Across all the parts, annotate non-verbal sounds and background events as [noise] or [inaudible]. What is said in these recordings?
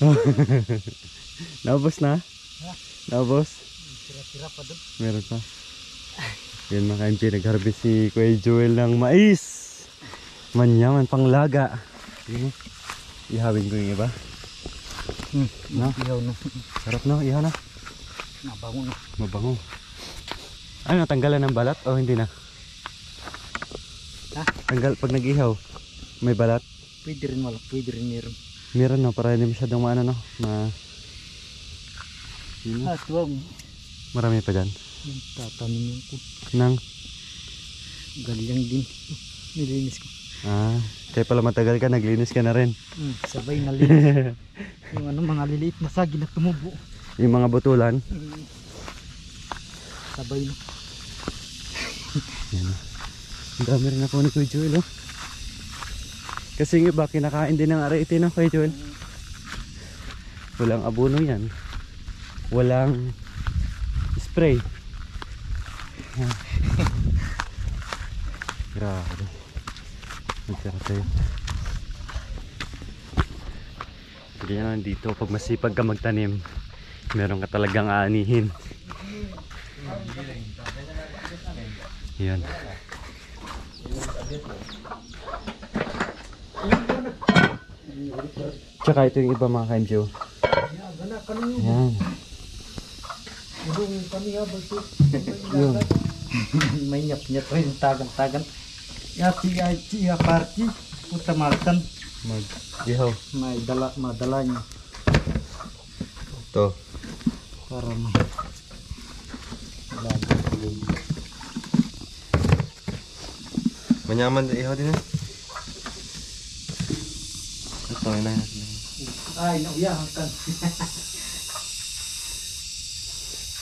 [laughs] Naubos na? Naubos? Tira-tira pa doon. Meron pa. Yan mga ka-MJ, nag-harvest si Kuya Joel ng mais. Manyaman, panglaga. Yun, oh. Ihawin ko yung iba. Hmm. No? Ihaw no. Sarap no, ihaw na. Nabango no. Mabango. Ano, tanggalan ng balat o hindi na? Ha? Tanggal, pag nag-ihaw, may balat. Pwede rin wala. Pwede rin meron. Meron no, para hindi masyadong maano no. Ma... Yun, tuwag. marami pa dyan. Tatanim ko. Nang, Galyang din. [laughs] Nilinis ko. ah, kaya pala matagal ka, naglinis ka na rin. Hmm, sabay na [laughs] linis. yung ano, mga liliit na sagi na tumubo. Yung mga butulan, Hmm. Sabay na. Yan. Ang dami rin ako ni Kuya Joel oh. Kasi yung iba kinakain din ng arete no Kuya Joel. Walang abono yan. Walang spray. Yan. [laughs] Grabe. Magkara tayo. Ganyan naman dito. Pag masipag ka magtanim, meron ka talagang aanihin. Yan. Tsaka ito yung iba mga ka-MJO. Yan. Yun. [laughs] May nyap-nyap rin. Tagan-tagan. Yati ay siya party. Puta maltan. Mag-ihaw. May dala, madala niya. Ito. Para may Manyaman ihaw din eh. Ito na yun. Ay, nauyahan ka.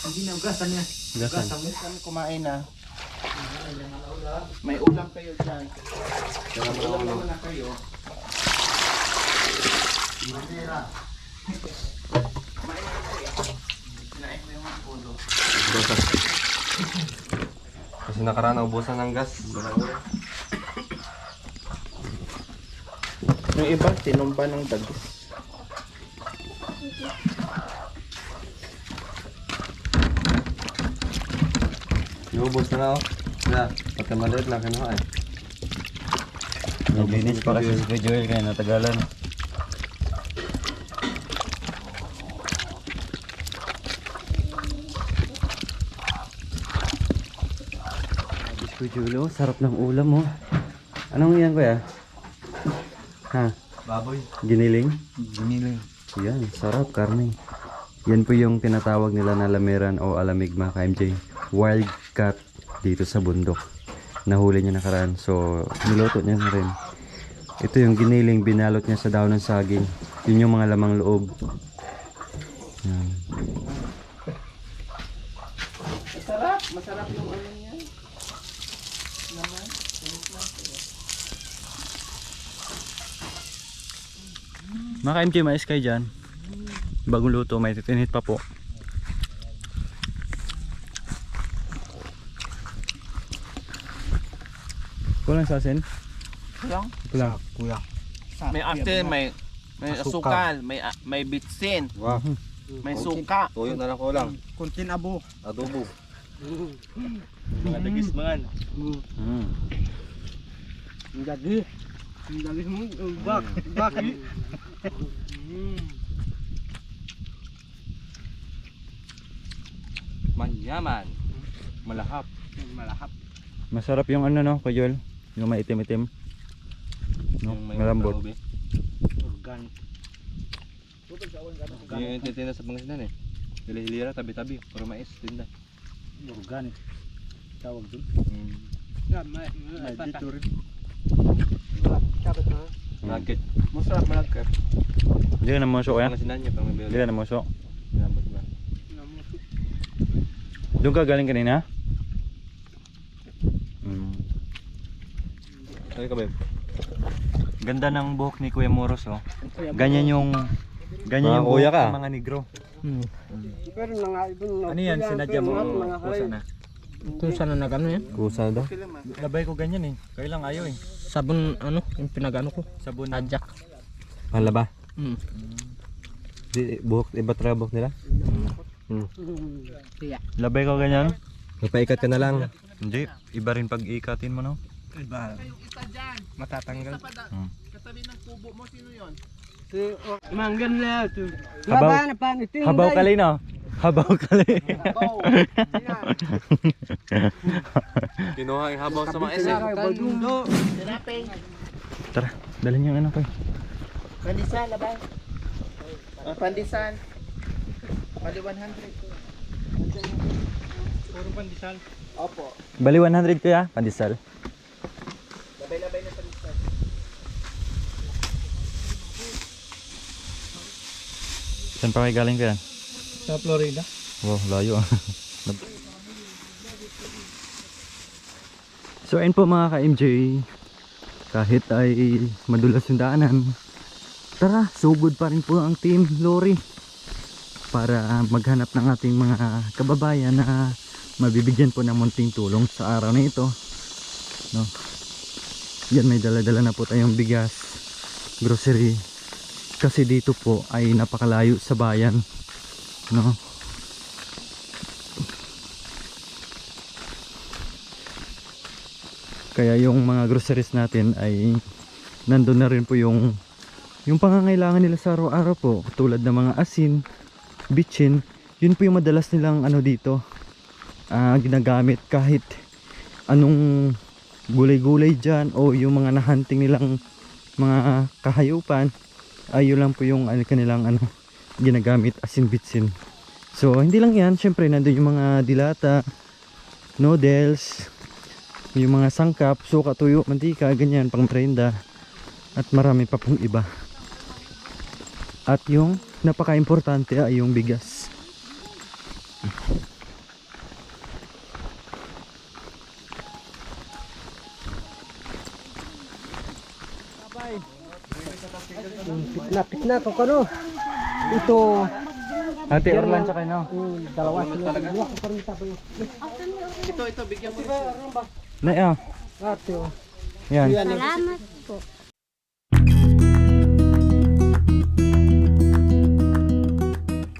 Hindi na ugasan niya. Gasan. mo. Kami kumain na. May ulam kayo dyan. May ulam naman na kayo. Kinain mo yung ulo. Kasi nakaraan naubusan ng gas. Yung iba, tinumba ng dagis. Iubos na na oh. Na, pati maliit lang kinuha eh. Naglinis pa kasi si Kuya Joel kaya natagalan. Kuya Joel oh, sarap ng ulam oh. Anong yan kuya? Ha? Baboy. Giniling? Giniling. Yan, sarap karne. Yan po yung tinatawag nila na lameran o alamig mga ka-MJ. Wild cat dito sa bundok. Nahuli niya nakaraan. So, niluto niya na rin. Ito yung giniling, binalot niya sa daon ng saging. Yun yung mga lamang loob. Yan. Masarap. Masarap yung ano niya. Mga ka-MJ, mais kayo dyan. Bagong luto, may titinit pa po. Kulang sa asin? Lang. Kulang. Kuya. May asin, may may asukal, may may bitsin, Wow. may suka. Tuyo na lang ko lang. Kuntin abo. Adobo. Mga dagis man. Mm. Ang gagi. Ang gagi mo. Bak. Baki. Manyaman. Malahap. Malahap. Masarap yung ano no, Kuya Joel? Yung maitim-itim. No, malambot. Organic. Yung titinda sa Pangasinan eh. Hilira, tabi-tabi. Puro mais, tinda. Organic. Tawag dun. Mm. May dito rin. Nugget. Masarap malagkat. Hindi ka namoso kuya? Pangasinan niya, pang Hindi mabili. ka namoso? Pinambot ba? Doon ka galing kanina? Mm. Sabi ka ba? Ganda ng buhok ni Kuya Moros oh. Ganyan yung ganyan yung buhok ka. ng mga negro. Hmm. Ano yan? Sinadya mo kusa na? Kung saan na nagano yan? Kusa daw. Labay ko ganyan eh. Kaya lang ayaw eh. Sabon ano, yung pinagano ko. Sabon Ajak. Palaba. Hmm. Di, buhok, iba talaga buhok nila? Hmm. Labay ko ganyan? Magpaikat ka na lang. Hindi, iba rin pag ikatin mo no? Iba. Matatanggal. Katabi ng kubo mo, sino yon? Manggan na ito. Habaw, habaw kali no? Habaw kali. Kinuha yung habaw sa mga SM. Tara, dalhin yung ano ko. Pandisan, labay. Uh, pandisan. Pali 100. Puro pandesal. Opo. Bali 100 kuya, pandesal. Labay-labay na pandisan. Saan pa kayo galing kuya? Sa Florida. Wow, layo [laughs] ah. so ayun po mga ka-MJ, kahit ay madulas yung daanan, tara, sugod pa rin po ang team Lori para maghanap ng ating mga kababayan na mabibigyan po ng munting tulong sa araw na ito. No? Yan, may dala-dala na po tayong bigas, grocery, kasi dito po ay napakalayo sa bayan. No? Kaya yung mga groceries natin ay nandun na rin po yung yung pangangailangan nila sa araw-araw po tulad ng mga asin, bitchin, yun po yung madalas nilang ano dito ah, ginagamit kahit anong gulay-gulay dyan o yung mga nahunting nilang mga kahayupan ay yun lang po yung kanilang ano ginagamit asin bitsin. So hindi lang yan. Syempre nandun yung mga dilata noodles yung mga sangkap, suka, tuyo, mantika, ganyan, pang prenda at marami pa pong iba. At yung napaka-importante ay yung bigas. Napit na ko kano. Ito, Ate Orlan sa kayo dalawa sila. Dalawa tapos. Ito, ito, bigyan mo. na ah, Ate, oh. yan Salamat po.